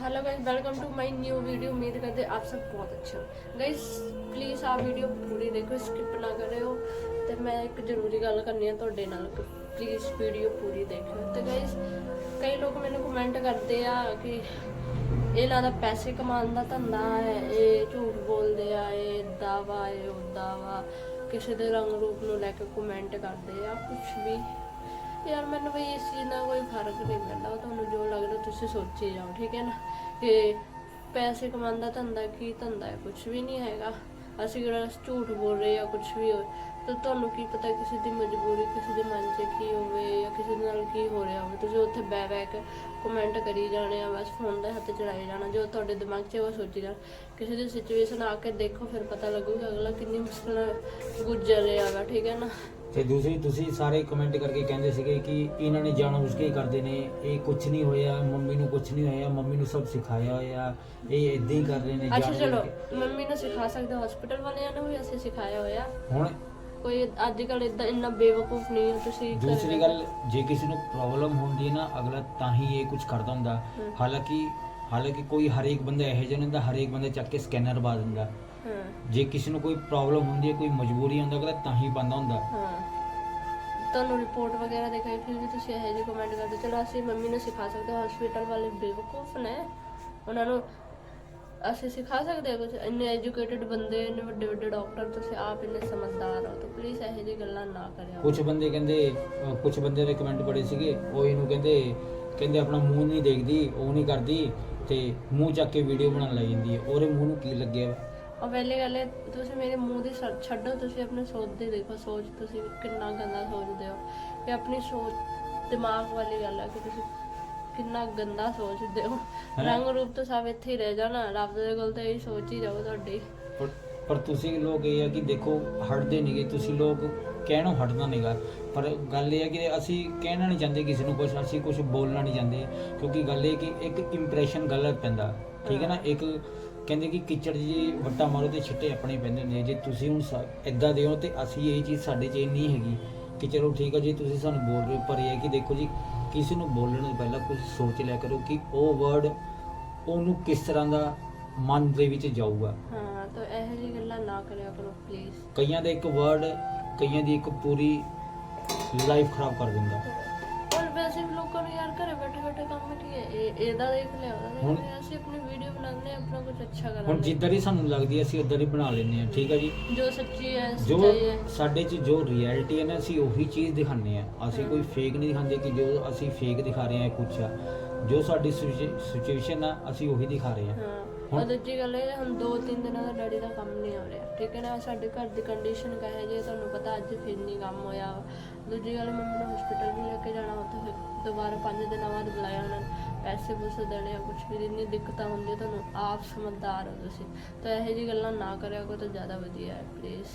hello guys welcome to my new video उम्मीद करते आप सब बहुत अच्छे हो गाइस ਪਲੀਜ਼ ਆ ਵੀਡੀਓ ਪੂਰੀ ਦੇਖੋ ਸਕਿਪ ਨਾ ਕਰਿਓ ਤੇ ਮੈਂ ਇੱਕ ਜ਼ਰੂਰੀ ਗੱਲ ਕਰਨੀ ਹੈ ਤੁਹਾਡੇ ਨਾਲ ਪਲੀਜ਼ ਵੀਡੀਓ ਪੂਰੀ ਦੇਖਿਓ ਤੇ ਗਾਇਸ ਕਈ ਲੋਕ ਮੈਨੂੰ ਕਮੈਂਟ ਕਰਦੇ ਆ ਕਿ ਇਹ ਲੱਗਦਾ ਪੈਸੇ ਕਮਾਉਣ ਦਾ ਧੰਦਾ ਹੈ ਇਹ ਝੂਠ ਬੋਲਦੇ ਆ ਇਹ ਏਦਾਂ ਵਾ ਇਹ ਉਦਾਂ ਵਾ ਕਿਸੇ ਦੇ ਰੰਗ ਰੂਪ ਨੂੰ ਲੈ ਕੇ ਕਮੈਂਟ ਕਰਦੇ ਆ ਕੁਝ ਵੀ ਯਾਰ ਮੈਨੂੰ ਵੀ ਇਸ ਚੀਜ਼ ਨਾਲ ਕੋਈ ਫ਼ਰਕ ਨਹੀਂ ਪੈਂਦਾ ਤੁਹਾਨੂੰ ਜੋ ਲੱਗਦਾ ਤੁਸੀਂ ਸੋਚੀ ਜਾਓ, ਠੀਕ ਹੈ ਨਾ? ਕਿ ਪੈਸੇ ਕਮਾਉਣ ਦਾ ਧੰਦਾ ਕੀ ਧੰਦਾ ਹੈ? ਕੁਝ ਵੀ ਨਹੀਂ ਹੈਗਾ। ਅਸੀਂ ਕਿਹੜਾ ਝੂਠ ਬੋਲ ਰਹੇ ਆ ਕੁਝ ਵੀ ਹੋਵੇ ਤਾਂ ਤੁਹਾਨੂੰ ਕੀ ਪਤਾ ਕਿਸੇ ਦੀ ਮਜਬੂਰੀ ਕਿਸੇ ਦੇ ਮਨ 'ਚ ਕੀ ਹੋਵੇ ਜਾਂ ਕਿਸੇ ਨਾਲ ਕੀ ਹੋ ਰਿਹਾ ਹੋਵੇ। ਤੁਸੀਂ ਉੱਥੇ ਬੈ ਬੈ ਕੇ ਕਮੈਂਟ ਕਰੀ ਜਾਣੇ ਆ ਬਸ ਫੋਨ ਦੇ ਹੱਥ ਚੜਾਈ ਜਾਣਾ ਜੋ ਤੁਹਾਡੇ ਦਿਮਾਗ 'ਚ ਉਹ ਸੋਚੀ ਜਾਣਾ। ਕਿਸੇ ਦੀ ਸਿਚੁਏਸ਼ਨ ਆ ਕੇ ਦੇਖੋ ਫਿਰ ਪਤਾ ਲੱਗੂਗਾ ਅਗਲਾ ਕਿੰਨੀ ਮੁਸ਼ਕਲ ਨਾਲ ਗੁਜ਼ਰ ਰਿਹਾ ਵਾ ਠੀਕ ਹੈ ਨਾ? ਤੇ ਦੂਸਰੀ ਤੁਸੀਂ ਸਾਰੇ ਕਮੈਂਟ ਕਰਕੇ ਕਹਿੰਦੇ ਸੀਗੇ ਕਿ ਇਹਨਾਂ ਨੇ ਜਾਣ ਬੁੱਝ ਕੇ ਹੀ ਕਰਦੇ ਨੇ ਇਹ ਕੁਝ ਨਹੀਂ ਹੋਇਆ ਮੰਮੀ ਨੂੰ ਕੁਝ ਨਹੀਂ ਹੋਇਆ ਮੰਮੀ ਨੂੰ ਸਭ ਸਿਖਾਇਆ ਹੋਇਆ ਇਹ ਇਦਾਂ ਹੀ ਕਰ ਰਹੇ ਨੇ ਅੱਛਾ ਚਲੋ ਕੇ। ਮੰਮੀ ਨੂੰ ਸਿਖਾ ਸਕਦੇ ਹਸਪੀਟਲ ਵਾਲਿਆਂ ਨੂੰ ਵੀ ਅਸੀਂ ਸਿਖਾਇਆ ਹੋਇਆ? ਹੁਣ ਕੋਈ ਅੱਜ ਕੱਲ ਇਦਾਂ ਇੰਨਾ ਬੇਵਕੂਫ ਨਹੀਂ ਹੋ ਤੁਸੀਂ ਕਰ ਦੂਸਰੀ। ਗੱਲ ਜੇ ਕਿਸੇ ਨੂੰ ਪ੍ਰੋਬਲਮ ਹੁੰਦੀ ਹੈ ਨਾ ਅਗਲਾ ਤਾਂ ਹੀ ਇਹ ਕੁਝ ਕਰਦਾ ਹੁੰਦਾ। ਹਮ। ਹਾਲਾਂਕਿ ਹਾਲਾਂਕਿ ਕੋਈ ਹਰੇਕ ਬੰਦਾ ਇਹੋ ਜਿਹਾ ਨਹੀਂ ਹੁੰਦਾ ਹਰੇਕ ਬੰਦਾ ਚੱਕ ਕੇ ਸਕੈਨਰ ਪਾ ਦਿੰਦਾ। ਹਾਂ। ਜੇ ਕਿਸੇ ਨੂੰ ਕੋਈ ਪ੍ਰੋਬਲਮ ਹੁੰਦੀ ਹੈ ਕੋਈ ਮਜਬੂਰੀ ਹੁੰਦਾ ਅਗਲਾ ਤਾਂ ਹੀ ਬੰਦਾ ਹੁੰਦਾ। ਹਾਂ। ਤੁਹਾਨੂੰ ਰਿਪੋਰਟ ਵਗੈਰਾ ਦਿਖਾਈ ਫਿਰ ਵੀ ਤੁਸੀਂ ਇਹੋ ਜਿਹੇ ਕਮੈਂਟ ਕਰਦੇ ਚਲੋ ਅਸੀਂ ਮੰਮੀ ਨੂੰ ਸਿਖਾ ਸਕਦੇ ਹਾਂ ਹਸਪੀਟਲ ਵਾਲੇ ਬੇਵਕੂਫ ਨੇ। ਉਹਨਾਂ ਨੂੰ ਅਸੀਂ ਸਿਖਾ ਸਕਦੇ ਹਾਂ ਕੁਝ ਇੰਨੇ ਐਜੂਕੇਟਿਡ ਬੰਦੇ ਇੰਨੇ ਵੱਡੇ ਵੱਡੇ ਡਾਕਟਰ ਤੁਸੀਂ ਆਪ ਇੰਨੇ ਸਮਝਦਾਰ ਹੋ ਤਾਂ ਪਲੀਜ਼ ਇਹੋ ਜਿਹੀ ਗੱਲਾਂ ਨਾ ਕਰਿਓ। ਕੁਝ ਬੰਦੇ ਕਹਿੰਦੇ ਕੁਝ ਬੰਦੇ ਦੇ ਕਮੈਂਟ ਪੜੇ ਸੀਗੇ ਉਹ ਇਹਨੂੰ ਕਹਿੰਦੇ ਕਹਿੰਦੇ ਆਪਣਾ ਮੂੰਹ ਨਹੀਂ ਦੇਖਦੀ ਉਹ ਨਹੀਂ ਕਰਦੀ ਤੇ ਮੂੰਹ ਚੱਕ ਕੇ ਵੀਡੀਓ ਬਣਾਉਣ ਲੱਗ ਜਾਂਦੀ ਹੈ। ਉਹਦੇ ਮੂੰਹ ਨੂੰ ਕੀ ਲੱਗਿਆ ਵਾ? ਔਰ ਪਹਿਲੀ ਗੱਲ ਹੈ ਤੁਸੀਂ ਮੇਰੇ ਮੂੰਹ ਦੀ ਛੱਡ- ਛੱਡੋ ਤੁਸੀਂ ਆਪਣੇ ਸੋਚ ਦੇ ਦੇਖੋ ਸੋਚ ਤੁਸੀਂ ਕਿੰਨਾ ਗੰਦਾ ਸੋਚਦੇ ਹੋ। ਇਹ ਆਪਣੀ ਸੋਚ ਦਿਮਾਗ ਵਾਲੀ ਗੱਲ ਹੈ ਕਿ ਤੁਸੀਂ ਕਿੰਨਾ ਗੰਦਾ ਸੋਚਦੇ ਹੋ? ਰੰਗ ਰੂਪ ਤਾਂ ਸਭ ਇੱਥੇ ਹੀ ਰਹਿ ਜਾਣਾ। ਰੱਬ ਦੇ ਕੋਲ ਤਾਂ ਇਹ ਸੋਚ ਹੀ ਜਾਓ ਤੁਹਾਡੀ। ਪਰ ਪਰ ਤੁਸੀਂ ਲੋਕ ਇਹ ਆ ਕਿ ਦੇਖੋ ਹਟਦੇ ਨਹੀਂਗੇ ਤੁਸੀਂ ਲੋਕ ਕਹਿਣੋਂ ਹਟਦਾ ਨਹੀਂਗਾ ਪਰ ਗੱਲ ਇਹ ਹੈ ਕਿ ਅਸੀਂ ਕਹਿਣਾ ਨਹੀਂ ਚਾਹੁੰਦੇ ਕਿਸੇ ਨੂੰ ਕੁਝ ਅਸੀਂ ਕੁਝ ਬੋਲਣਾ ਨਹੀਂ ਚਾਹੁੰਦੇ। ਕਿਉਂਕਿ ਗੱਲ ਇਹ ਕਿ ਇੱਕ ਇੰਪ੍ਰੈਸ਼ਨ ਗਲਤ ਪੈਂਦਾ। ਠੀਕ ਹੈ ਨਾ? ਇੱਕ ਕਹਿੰਦੇ ਕਿ ਕਿਚੜ ਜੀ ਵੱਟਾ ਮਾਰੋ ਤੇ ਛਿੱਟੇ ਆਪਣੇ ਪੈਂਦੇ ਨੇ। ਜੇ ਤੁਸੀਂ ਹੁਣ ਇਦਾਂ ਦੇ ਹੋ ਤੇ ਅਸੀਂ ਇਹ ਚੀਜ਼ ਸਾਡੇ 'ਚ ਨਹੀਂ ਹੈਗੀ ਕਿ ਚਲੋ ਠੀਕ ਹੈ ਜੀ ਤੁਸੀਂ ਸਾਨੂੰ ਬੋਲ ਰਹੇ ਹੋ। ਪਰ ਇਹ ਹੈ ਕਿ ਦੇਖੋ ਜੀ ਕਿਸੇ ਨੂੰ ਬੋਲਣ ਤੋਂ ਪਹਿਲਾਂ ਕੁਝ ਸੋਚ ਲਿਆ ਕਰੋ ਕਿ ਉਹ ਵਰਡ ਉਹਨੂੰ ਕਿਸ ਤਰ੍ਹਾਂ ਦਾ ਮਨ ਦੇ ਵਿੱਚ ਜਾਊਗਾ। ਹਾਂ ਤਾਂ ਇਹੋ ਜਿਹੀ ਗੱਲਾਂ ਨਾ ਕਰਿਆ ਕਰੋ ਪਲੀਜ਼ ਕਈਆਂ ਦਾ ਇੱਕ ਵਰਡ ਕਈਆਂ ਦੀ ਇੱਕ ਪੂਰੀ ਲਾਈਫ ਖਰਾਬ ਕਰ ਦਿੰਦਾ। ਇਹਦਾ ਦੇਖ ਲਿਆ ਉਹਦਾ ਦੇਖ ਹੁਣ- ਲਿਆ ਅਸੀਂ ਆਪਣੀ ਵੀਡੀਓ ਬਣਾਉਂਦੇ ਹਾਂ ਆਪਣਾ ਕੁਝ ਅੱਛਾ ਹੁਣ ਕਰਾਂਗੇ ਜਿੱਦਾਂ ਦੀ ਸਾਨੂੰ ਲੱਗਦੀ ਹੈ ਅਸੀਂ ਉਦਾਂ ਦੀ ਬਣਾ ਲੈਂਦੇ ਹਾਂ ਠੀਕ ਹੈ ਜੀ? ਜੋ ਸੱਚੀ ਹੈ ਜੋ ਸੱਚਾਈ ਹੈ। ਸਾਡੇ 'ਚ ਜੋ ਰਿਐਲਿਟੀ ਹੈ ਨਾ ਅਸੀਂ ਉਹੀ ਚੀਜ਼ ਦਿਖਾਉਂਦੇ ਆ ਅਸੀਂ ਹਾਂ। ਕੋਈ ਫੇਕ ਨਹੀਂ ਦਿਖਾਉਂਦੇ ਕਿ ਜੋ ਅਸੀਂ ਫੇਕ ਦਿਖਾ ਰਹੇ ਹਾਂ ਕੁਛ ਆ। ਜੋ ਸਾਡੀ ਸਿਚੁਏਸ਼ਨ ਆ ਅਸੀਂ ਉਹੀ ਦਿਖਾ ਰਹੇ ਹਾਂ। ਹਾਂ ਹੁਣ- ਔਰ ਦੂਜੀ ਗੱਲ ਇਹ ਹੁਣ ਦੋ ਤਿੰਨ ਦਿਨਾਂ ਦਾ ਡੈਡੀ ਦਾ ਕੰਮ ਨਹੀਂ ਹੋ ਰਿਹਾ। ਠੀਕ ਹੈ ਨਾ ਸਾਡੇ ਘਰ ਦੀ ਕੰਡੀਸ਼ਨ ਕਹੇ ਜੇ ਤੁਹਾਨੂੰ ਪਤਾ ਅੱਜ ਫਿਰ ਨਹੀਂ ਕੰਮ ਹੋਇਆ। ਦੂਜੀ ਗੱਲ ਮੰਮੀ ਨੂੰ ਹਸਪੀਟਲ ਵੀ ਲੈ ਕੇ ਜਾਣਾ ਉੱਥੇ ਫਿਰ ਦੁਬਾਰਾ ਪੰਜ ਦਿਨਾਂ ਬਾਅਦ ਬੁਲਾਇਆ ਉਹਨਾਂ ਨੇ। ਪੈਸੇ ਪੂਸੇ ਦੇਣੇ ਆ ਕੁਝ ਵੀ ਇੰਨੀ ਦਿੱਕਤਾਂ ਹੁੰਦੀਆਂ ਤੁਹਾਨੂੰ ਆਪ ਸਮਝਦਾਰ ਹੋ ਤੁਸੀਂ। ਤਾਂ ਇਹੋ ਜਿਹੀ ਗੱਲਾਂ ਨਾ ਕਰਿਆ ਕਰੋ ਤਾਂ ਜ਼ਿਆਦਾ ਵਧੀਆ ਹੈ ਪਲੀਜ਼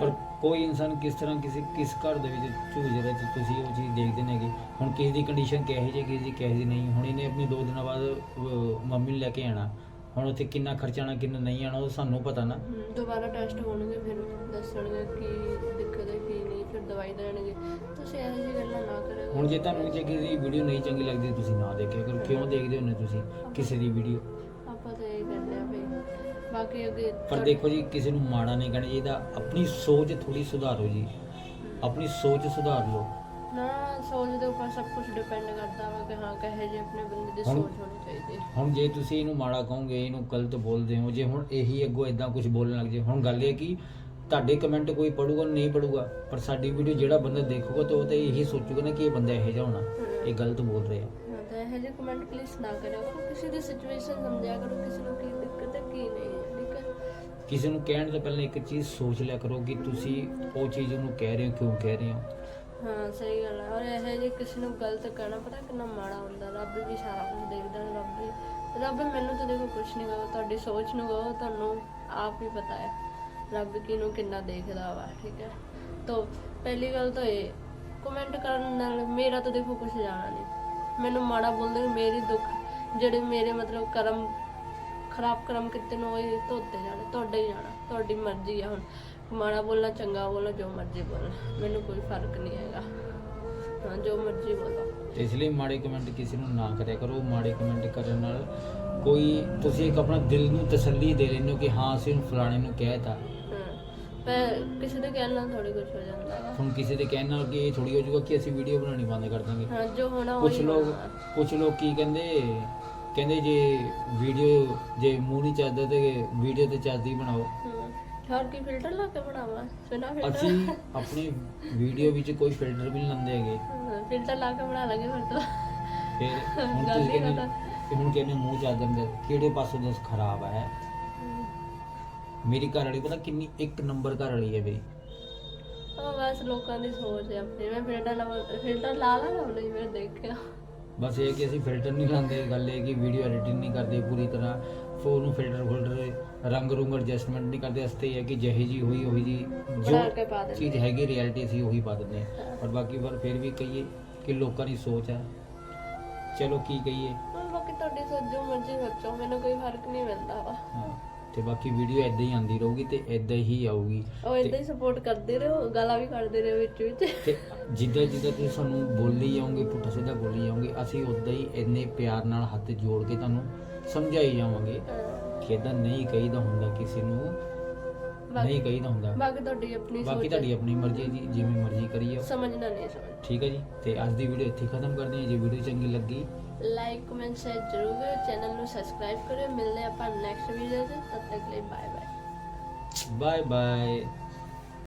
ਪਰ ਕੋਈ ਇਨਸਾਨ ਕਿਸ ਤਰ੍ਹਾਂ ਕਿਸੇ ਕਿਸ ਘਰ ਦੇ ਵਿੱਚ ਝੂਝ ਰਿਹਾ ਤੇ ਤੁਸੀਂ ਉਹ ਚੀਜ਼ ਦੇਖਦੇ ਨੇਗੇ ਹੁਣ ਕਿਸੇ ਦੀ ਕੰਡੀਸ਼ਨ ਕਿਹੋ ਜਿਹੀ ਕਿਸੇ ਦੀ ਕਿਹੋ ਜਿਹੀ ਨਹੀਂ। ਹੁਣ ਇਹਨੇ ਆਪਣੀ ਦੋ ਦਿਨਾਂ ਬਾਅਦ ਅਹ, ਮੰਮੀ ਨੂੰ ਲੈ ਕੇ ਆਣਾ। ਹੁਣ ਉੱਥੇ ਕਿੰਨਾ ਖਰਚਾ ਆਣਾ ਕਿੰਨਾ ਨਹੀਂ ਆਣਾ ਉਹ ਸਾਨੂੰ ਪਤਾ ਨਾ। ਦੁਬਾਰਾ ਟੈਸਟ ਹੋਣਗੇ ਫਿਰ ਦੱਸਣਗੇ ਕੀ ਦਿੱਕਤ ਹੈ ਕੀ ਨਹੀਂ ਫਿਰ ਦਵਾਈ ਦੇਣਗੇ। ਤੁਸੀਂ ਇਹੋ ਜਿਹੀ ਗੱਲਾਂ ਨਾ ਕਰਿਆ ਹੁਣ ਜੇ ਤੁਹਾਨੂੰ ਜੇ ਕਿਸੇ ਦੀ ਵੀਡੀਓ ਨਹੀਂ ਚੰਗੀ ਲੱਗਦੀ ਤੁਸੀਂ ਨਾ ਦੇਖਿਆ ਕਰੋ। ਕਿਉਂ ਦੇਖਦੇ ਹੁੰਦੇ ਤੁਸੀਂ ਕਿਸੇ ਦੀ ਵੀਡੀਓ ਆਪਾਂ ਤਾਂ ਇਹ ਕਹਿੰਦੇ ਆ ਭਈ ਬਾਕੀ ਅੱਗੇ ਪਰ ਦੇਖੋ ਜੀ ਕਿਸੇ ਨੂੰ ਮਾੜਾ ਨਹੀਂ ਕਹਿਣਾ ਚਾਹੀਦਾ। ਆਪਣੀ ਸੋਚ ਥੋੜੀ ਸੁਧਾਰੋ ਜੀ। ਆਪਣੀ ਸੋਚ ਸੁਧਾਰ ਲਓ। ਨਾ ਸੋਚ ਦੇ ਉੱਪਰ ਸਭ ਕੁਝ ਡਿਪੈਂਡ ਕਰਦਾ ਵਾ ਕਿ ਹਾਂ ਕਹੇ ਜੇ ਆਪਣੇ ਬੰਦੇ ਦੀ ਹੁਣ- ਸੋਚ ਹੋਣੀ ਚਾਹੀਦੀ। ਹੈ ਹੁਣ ਜੇ ਤੁਸੀਂ ਇਹਨੂੰ ਮਾੜਾ ਕਹੋਗੇ ਇਹਨੂੰ ਗਲਤ ਬੋਲਦੇ ਹੋ ਜੇ ਹੁਣ ਇਹੀ ਅੱਗੋਂ ਇਦਾਂ ਕੁਝ ਬੋਲਣ ਲੱਗ ਜੇ। ਹੁਣ ਗੱਲ ਇਹ ਕਿ ਤੁਹਾਡੇ ਕਮੈਂਟ ਕੋਈ ਪੜੂਗਾ ਨਹੀਂ ਪੜੂਗਾ ਪਰ ਸਾਡੀ ਵੀਡੀਓ ਜਿਹੜਾ ਬੰਦਾ ਦੇਖੂਗਾ ਤਾਂ ਉਹ ਤਾਂ ਇਹੀ ਸੋਚੂਗਾ ਨਾ ਕਿ ਇਹ ਬੰਦਾ ਇਹੋ ਜਿਹਾ ਹੋਣਾ। ਇਹ ਗਲਤ ਬੋਲ ਰਿਹਾ। ਹਾਂ ਤਾਂ ਇਹ ਜਿਹੇ ਕਮੈਂਟ ਪਲੀਜ਼ ਨਾ ਕਰਿਓ। ਕਰੋ ਕਿਸੇ ਦੀ ਸਿਚੁਏਸ਼ਨ ਸਮਝਿਆ ਕਰੋ ਕਿਸੇ ਨੂੰ ਕੀ ਦਿੱਕਤ ਹੈ ਕੀ ਨਹੀਂ ਹੈ ਠੀਕ ਹੈ? ਕਿਸੇ ਨੂੰ ਕਹਿਣ ਤੋਂ ਪਹਿਲਾਂ ਇੱਕ ਚੀਜ਼ ਸੋਚ ਲਿਆ ਕਰੋ ਕਿ ਤੁਸੀਂ ਉਹ ਚੀਜ਼ ਉਹਨੂੰ ਕਹਿ ਰਹੇ ਹੋ ਕਿਉਂ ਕਹਿ ਰਹੇ ਹੋ। ਹਾਂ ਸਹੀ ਗੱਲ ਹੈ। ਔਰ ਇਹ ਜੇ ਕਿਸੇ ਨੂੰ ਗਲਤ ਕਹਿਣਾ ਪਤਾ ਕਿੰਨਾ ਮਾੜਾ ਹੁੰਦਾ। ਰੱਬ ਵੀ ਸਾਰਾ ਕੁਝ ਦੇਖਦਾ ਹੈ, ਰੱਬ ਵੀ ਰੱਬ ਮੈਨੂੰ ਤਾਂ ਦੇਖੋ ਕੁਝ ਨਹੀਂ ਕਹੋ ਤੁਹਾਡੀ ਸੋਚ ਨੂੰ ਕਹੋ ਤੁਹਾਨੂੰ ਆਪ ਹੀ ਪਤਾ ਹੈ। ਰੱਬ ਕਿਹਨੂੰ ਕਿੰਨਾ ਦੇਖਦਾ ਵਾ, ਠੀਕ ਹੈ? ਤਾਂ ਪਹਿਲੀ ਗੱਲ ਤਾਂ ਇਹ ਕਮੈਂਟ ਕਰਨ ਨਾਲ ਮੇਰਾ ਤਾਂ ਦੇਖੋ ਕੁਝ ਜਾਣਾ ਨਹੀਂ। ਮੈਨੂੰ ਮਾੜਾ ਬੋਲਦੇ ਮੇਰੇ ਦੁੱਖ, ਜਿਹੜੇ ਮੇਰੇ ਮਤਲਬ ਕਰਮ, ਖਰਾਬ ਕਰਮ ਕਿਤੇ ਨੂੰ, ਉਹ ਧੋਤੇ ਜਾਣੇ, ਤੁਹਾਡੇ ਹੀ ਜਾਣਾ, ਤੁਹਾਡੀ ਮਰਜ਼ੀ ਹੈ ਹੁਣ। ਮਾੜਾ ਬੋਲਣਾ, ਚੰਗਾ ਬੋਲਣਾ, ਜੋ ਮਰਜ਼ੀ ਬੋਲਣਾ, ਮੈਨੂੰ ਕੋਈ ਫ਼ਰਕ ਨਹੀਂ ਹੈਗਾ। ਹਾਂ, ਜੋ ਮਰਜ਼ੀ ਬੋਲੋ। ਇਸ ਲਈ ਮਾੜੇ ਕਮੈਂਟ ਕਿਸੇ ਨੂੰ ਨਾ ਕਰਿਆ ਕਰੋ। ਮਾੜੇ ਕਮੈਂਟ ਕਰਨ ਨਾਲ ਕੋਈ, ਤੁਸੀਂ ਇੱਕ ਆਪਣਾ ਦਿਲ ਨੂੰ ਤਸੱਲੀ ਦੇ ਲੈਂਦੇ ਹੋ ਕਿ ਹਾਂ, ਅਸੀਂ ਫਲਾਣੇ ਨੂੰ ਕਹਿਤਾ ਹਾਂ ਪਰ ਕਿਸੇ ਦੇ ਕਹਿਣ ਨਾਲ ਥੋੜੀ ਕੁਝ ਹੋ ਜਾਂਦਾ ਵਾ। ਹੁਣ ਕਿਸੇ ਦੇ ਕਹਿਣ ਨਾਲ ਕਿ ਇਹ ਥੋੜੀ ਹੋ ਜਾਊਗਾ ਕਿ ਅਸੀਂ ਵੀਡੀਓ ਬਣਾਉਣੀ ਬੰਦ ਕਰ ਦਾਂਗੇ? ਹਾਂ ਜੋ ਹੋਣਾ ਉਹ ਕੁਝ ਲੋਕ ਕੁਝ ਲੋਕ ਕੀ ਕਹਿੰਦੇ ਕਹਿੰਦੇ ਜੇ ਵੀਡੀਓ ਜੇ ਮੂੰਹ ਨਹੀਂ ਚੱਜਦਾ ਤੇ ਵੀਡੀਓ ਤੇ ਚੱਜਦੀ ਬਣਾਓ। ਹੋਰ ਕੀ ਫਿਲਟਰ ਲਾ ਕੇ ਬਣਾਵਾ? ਬਿਨਾ ਫਿਲਟਰ ਅਸੀਂ ਆਪਣੀ ਵੀਡੀਓ ਵਿੱਚ ਕੋਈ ਫਿਲਟਰ ਵੀ ਨਹੀਂ ਲਾਉਂਦੇ ਹੈਗੇ। ਫਿਲਟਰ ਲਾ ਕੇ ਬਣਾ ਲਾਂਗੇ ਫਿਰ ਤਾਂ। ਫਿਰ ਹੁਣ ਗੱਲ ਤੁਸੀਂ ਹੀ ਕਹਿੰਦੇ ਖਤਮ। ਕਿ ਹੁਣ ਕਹਿੰਦੇ ਮੂੰਹ ਚੱਜ ਦਿੰਦੇ ਕਿਹੜੇ ਪਾਸੋਂ ਦੱਸ ਖਰਾਬ ਹੈ? ਮੇਰੀ ਘਰ ਵਾਲੀ ਪਤਾ ਕਿੰਨੀ ਇੱਕ ਨੰਬਰ ਘਰ ਵਾਲੀ ਹੈ ਮੇਰੀ। ਬਸ ਲੋਕਾਂ ਦੀ ਸੋਚ ਹੈ ਆਪਣੀ। ਮੈਂ ਫਿਲਟਰ ਲਾ ਫਿਲਟਰ ਲਾ ਲਾਂਗਾ ਨਹੀਂ ਮੈਂ ਦੇਖਿਆ। ਬਸ ਇਹ ਕਿ ਅਸੀਂ ਫਿਲਟਰ ਨਹੀਂ ਲਾਉਂਦੇ। ਗੱਲ ਇਹ ਕਿ ਵੀਡੀਓ ਐਡੀਟਿੰਗ ਨਹੀਂ ਕਰਦੇ ਪੂਰੀ ਤਰ੍ਹਾਂ। ਫੋਨ ਨੂੰ ਫਿਲਟਰ ਫਿਲਟਰ ਰੰਗ ਰੂੰਗ ਐਡਜਸਟਮੈਂਟ ਨਹੀਂ ਕਰਦੇ। ਅਸਤੇ ਇਹ ਹੈ ਕਿ ਜਿਹੇ ਜੀ ਹੋਈ ਉਹੀ ਜੀ ਜੋ ਬਣਾ ਕੇ ਪਾ ਦਿੰਦੇ ਚੀਜ਼ ਹੈਗੀ ਰਿਐਲਿਟੀ ਅਸੀਂ ਉਹੀ ਪਾ ਦਿੰਦੇ ਹਾਂ। ਪਰ ਬਾਕੀ ਪਰ ਫਿਰ ਵੀ ਕਹੀਏ ਕਿ ਲੋਕਾਂ ਦੀ ਸੋਚ ਹੈ। ਚਲੋ ਕੀ ਕਹੀਏ। ਹੁਣ ਬਾਕੀ ਤੁਹਾਡੀ ਸੋਚ ਜੋ ਮਰਜ਼ੀ ਸੋਚੋ। ਮੈਨੂੰ ਕੋਈ ਫ਼ਰਕ ਨਹੀਂ ਪੈਂਦਾ ਵਾ। ਹਾਂ। ਤੇ ਬਾਕੀ ਵੀਡੀਓ ਐਦਾਂ ਹੀ ਆਂਦੀ ਰਹੂਗੀ ਤੇ ਐਦਾਂ ਹੀ ਆਊਗੀ। ਉਹ ਇਦਾਂ ਹੀ ਸਪੋਰਟ ਕਰਦੇ ਰਹੋ ਗਾਲਾਂ ਵੀ ਕੱਢਦੇ ਰਹੋ ਵਿੱਚ ਵਿੱਚ। ਤੇ ਜਿੱਦਾਂ ਜਿੱਦਾਂ ਤੁਸੀਂ ਸਾਨੂੰ ਬੋਲੀ ਜਾਓਗੇ ਪੁੱਠਾ ਸਿੱਧਾ ਬੋਲੀ ਜਾਓਗੇ ਅਸੀਂ ਉਦਾਂ ਹੀ ਇੰਨੇ ਪਿਆਰ ਨਾਲ ਹੱਥ ਜੋੜ ਕੇ ਤੁਹਾਨੂੰ ਸਮਝਾਈ ਜਾਵਾਂਗੇ ਕਿ ਇਦਾਂ ਨਹੀਂ ਕਹੀਦਾ ਹੁੰਦਾ ਕਿਸੇ ਨੂੰ ਨਹੀਂ ਕਹੀਦਾ ਹੁੰਦਾ। ਬਾਕੀ ਤੁਹਾਡੀ ਆਪਣੀ ਬਾਕੀ ਸੋਚ। ਤੁਹਾਡੀ ਆਪਣੀ ਮਰਜ਼ੀ ਹੈ ਜੀ ਜਿਵੇਂ ਮਰਜ਼ੀ ਕਰੀਏ। ਸਮਝਣਾ ਨਹੀਂ ਸਮਝ। ਠੀਕ ਹੈ ਜੀ ਤੇ ਅੱਜ ਦੀ ਵੀਡੀਓ ਇੱਥੇ ਖਤਮ ਕਰਦੇ ਹਾਂ। ਜੇ ਵੀਡੀਓ ਚੰਗੀ ਲੱਗੀ ਲਾਈਕ ਕਮੈਂਟ ਸ਼ੇਅਰ ਜ਼ਰੂਰ ਕਰੋ ਚੈਨਲ ਨੂੰ ਸਬਸਕ੍ਰਾਈਬ ਕਰਿਓ। ਮਿਲਦੇ ਆਪਾਂ ਨੈਕਸਟ ਵੀਡੀਓ 'ਚ। ਤਦ ਤੱਕ ਲਈ ਬਾਏ ਬਾਏ ਬਾਏ ਬਾਏ